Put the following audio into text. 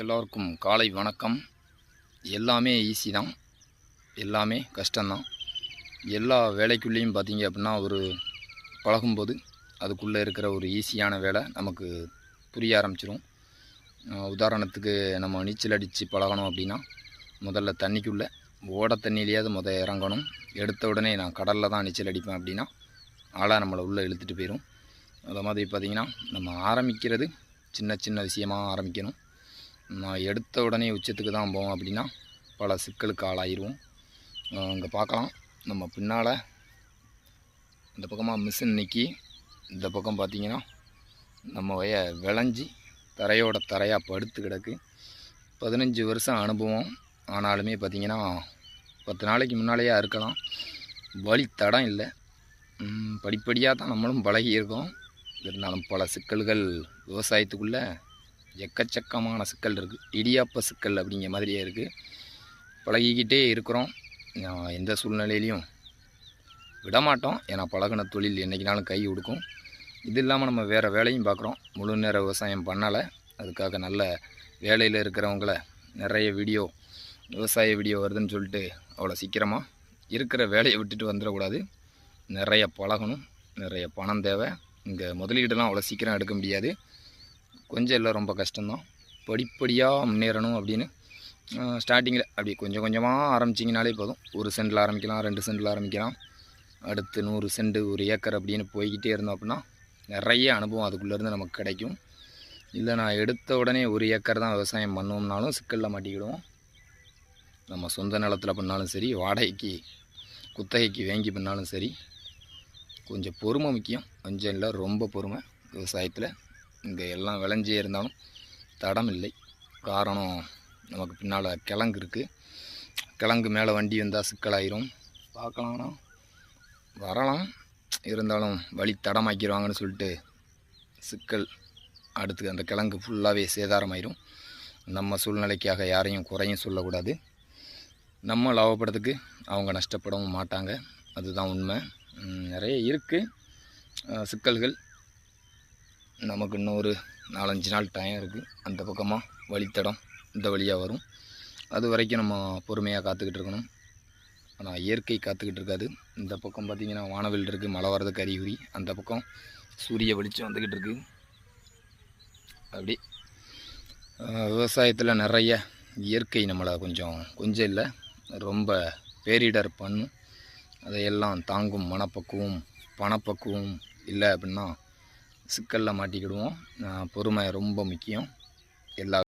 எல்லோருக்கும் காலை வணக்கம். எல்லாமே ஈஸி தான். எல்லாமே கஷ்டம்தான். எல்லா வேலைக்குள்ளேயும் பார்த்தீங்க அப்படின்னா ஒரு பழகும்போது அதுக்குள்ளே இருக்கிற ஒரு ஈஸியான வேலை நமக்கு புரிய ஆரம்பிச்சிடும் உதாரணத்துக்கு நம்ம நீச்சல் அடித்து பழகணும் அப்படின்னா முதல்ல தண்ணிக்குள்ளே ஓட தண்ணியிலேயாவது முத இறங்கணும். எடுத்த உடனே நான் கடலில் தான் நீச்சல் அடிப்பேன் அப்படின்னா ஆளாக நம்மளை உள்ளே இழுத்துட்டு போயிடும் அதை மாதிரி பார்த்திங்கன்னா நம்ம ஆரம்பிக்கிறது சின்ன சின்ன விஷயமா ஆரம்பிக்கணும். நான் எடுத்த உடனே உச்சத்துக்கு தான் போவோம் அப்படின்னா பல சிக்கலுக்கு ஆளாயிருவோம். இங்கே பார்க்கலாம். நம்ம பின்னால் இந்த பக்கமாக மிஷின் நிற்கி இந்த பக்கம் பார்த்திங்கன்னா நம்ம வய விளைஞ்சி தரையோட தரையாக படுத்து கிடக்கு. பதினஞ்சு வருஷம் அனுபவம். ஆனாலுமே பார்த்தீங்கன்னா பத்து நாளைக்கு முன்னாலேயே இருக்கலாம். வழி தடம் இல்லை. படிப்படியாக தான் நம்மளும் பழகி இருக்கோம். இருந்தாலும் பல சிக்கல்கள் விவசாயத்துக்குள்ளே எக்கச்சக்கமான சிக்கல் இருக்குது இடியாப்ப சிக்கல் அப்படிங்கிற மாதிரியே இருக்குது பழகிக்கிட்டே இருக்கிறோம். நான் எந்த சூழ்நிலையிலையும் விடமாட்டோம். ஏன்னா பழகின தொழில் என்றைக்கினாலும் கை கொடுக்கும் இது இல்லாமல் நம்ம வேறு வேலையும் பார்க்குறோம் முழு நேர விவசாயம் பண்ணலை. அதுக்காக நல்ல வேலையில் இருக்கிறவங்கள நிறைய வீடியோ விவசாய வீடியோ வருதுன்னு சொல்லிட்டு அவ்வளோ சீக்கிரமாக இருக்கிற வேலையை விட்டுட்டு வந்துடக்கூடாது. நிறைய பழகணும். நிறைய பணம் தேவை. இங்கே முதலீடுலாம் அவ்வளோ சீக்கிரம் எடுக்க முடியாது. கொஞ்சம் இல்லை ரொம்ப கஷ்டம்தான். படிப்படியாக முன்னேறணும் அப்படின்னு ஸ்டார்டிங்கில் அப்படி கொஞ்சம் கொஞ்சமாக ஆரம்பிச்சிங்கனாலே போதும். ஒரு சென்டில் ஆரம்பிக்கலாம் ரெண்டு சென்டில் ஆரம்பிக்கலாம். அடுத்து நூறு சென்ட் ஒரு ஏக்கர் அப்படின்னு போய்கிட்டே இருந்தோம் அப்படின்னா நிறைய அனுபவம் அதுக்குள்ளேருந்து நமக்கு கிடைக்கும். இல்லை நான் எடுத்த உடனே ஒரு ஏக்கர் தான் விவசாயம் பண்ணோம்னாலும் சிக்கலில் மாட்டிக்கிடுவோம். நம்ம சொந்த நிலத்தில் பண்ணாலும் சரி வாடகைக்கு குத்தகைக்கு வாங்கி பண்ணாலும் சரி கொஞ்சம் பொறுமை முக்கியம். கொஞ்சம் இல்லை ரொம்ப பொறுமை விவசாயத்தில். இங்கே எல்லாம் விளைஞ்சே இருந்தாலும் தடம் இல்லை. காரணம் நமக்கு பின்னால் கிழங்கு இருக்குது கிழங்கு மேலே வண்டி வந்தால் சிக்கலாயிரும். பார்க்கலாம்னா வரலாம். இருந்தாலும் வழி தடமாக்கிடுவாங்கன்னு சொல்லிட்டு சிக்கல் அடுத்து அந்த கிழங்கு ஃபுல்லாகவே சேதாரமாயிரும். நம்ம சூழ்நிலைக்காக யாரையும் குறையும் சொல்லக்கூடாது. நம்ம லாபப்படுறதுக்கு அவங்க நஷ்டப்படவும் மாட்டாங்க. அதுதான் உண்மை. நிறைய இருக்குது சிக்கல்கள். நமக்கு இன்னொரு நாலஞ்சு நாள் டைம் இருக்குது அந்த பக்கமாக வழித்தடம் இந்த வழியாக வரும். அது வரைக்கும் நம்ம பொறுமையாக காத்துக்கிட்டு இருக்கணும். ஆனால் இயற்கை காத்துக்கிட்டு இருக்காது. இந்த பக்கம் பார்த்திங்கன்னா வானவில் இருக்குது மழை வர்றதுக்கு அறிகுறி. அந்த பக்கம் சூரிய வெளிச்சம் வந்துக்கிட்டு இருக்குது அப்படி. விவசாயத்தில் நிறைய இயற்கை நம்மளை கொஞ்சம் கொஞ்சம் இல்லை ரொம்ப பேரிடர் பண்ணும். அதையெல்லாம் தாங்கும் மனப்பக்குவம் பணப்பக்குவம் இல்லை அப்படின்னா சிக்கலில் மாட்டிக்கிடுவோம். பொறுமை ரொம்ப முக்கியம். எல்லா